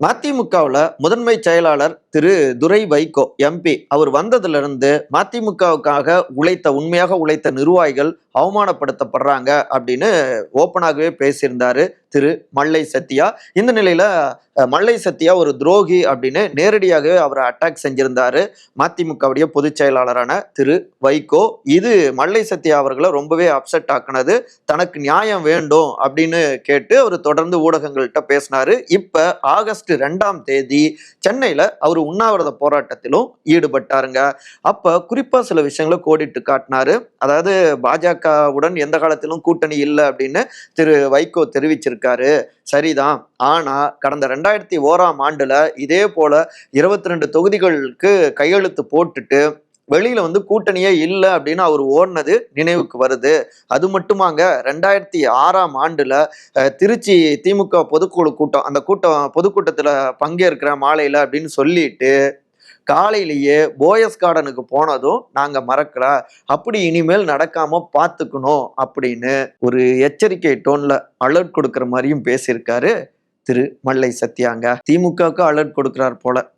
மதிமுகவில் முதன்மை செயலாளர் திரு துரை வைகோ எம்பி அவர் வந்ததிலிருந்து மதிமுகவுக்காக உழைத்த உண்மையாக உழைத்த நிர்வாகிகள் அவமானப்படுத்தப்படுறாங்க அப்படின்னு ஓப்பனாகவே பேசியிருந்தாரு. திரு மல்லை சத்யா. இந்த நிலையில மல்லை சத்யா ஒரு துரோகி அப்படின்னு நேரடியாகவே அவரை அட்டாக் செஞ்சிருந்தாரு. மதிமுகவுடைய பொதுச் செயலாளரான திரு வைகோ. இது மல்லை சத்யா அவர்களை ரொம்பவே அப்செட் ஆக்குனது. தனக்கு நியாயம் வேண்டும் அப்படின்னு கேட்டு அவர் தொடர்ந்து ஊடகங்கள்கிட்ட பேசினாரு. இப்ப ஆகஸ்ட் ரெண்டாம் தேதி சென்னையில அவர் உண்ணாவிரத போராட்டத்திலும் ஈடுபட்டாருங்க. அப்ப குறிப்பா சில விஷயங்களை கோடிட்டு காட்டினாரு. அதாவது பாஜகவுடன் எந்த காலத்திலும் கூட்டணி இல்லை அப்படின்னு திரு வைகோ தெரிவிச்சிருக்காரு. இருக்காரு சரிதான். ஆனா கடந்த ரெண்டாயிரத்தி ஓராம் ஆண்டுல இதே போல இருபத்தி ரெண்டு தொகுதிகளுக்கு கையெழுத்து போட்டுட்டு வெளியில வந்து கூட்டணியே இல்லை அப்படின்னு அவர் ஓடினது நினைவுக்கு வருது. அது மட்டுமாங்க ரெண்டாயிரத்தி ஆறாம் ஆண்டுல திருச்சி திமுக பொதுக்குழு கூட்டம் அந்த கூட்டம் பொதுக்கூட்டத்துல பங்கேற்கிற மாலையில அப்படின்னு சொல்லிட்டு காலையிலேயே போயஸ் கார்டனுக்கு போனதும் நாங்க மறக்கல அப்படி இனிமேல் நடக்காம பார்த்துக்கணும் அப்படின்னு ஒரு எச்சரிக்கை டோன்ல அலர்ட் கொடுக்குற மாதிரியும் பேசியிருக்காரு திரு மல்லை சத்யாங்க. திமுகவுக்கு அலர்ட் கொடுக்கிறார் போல.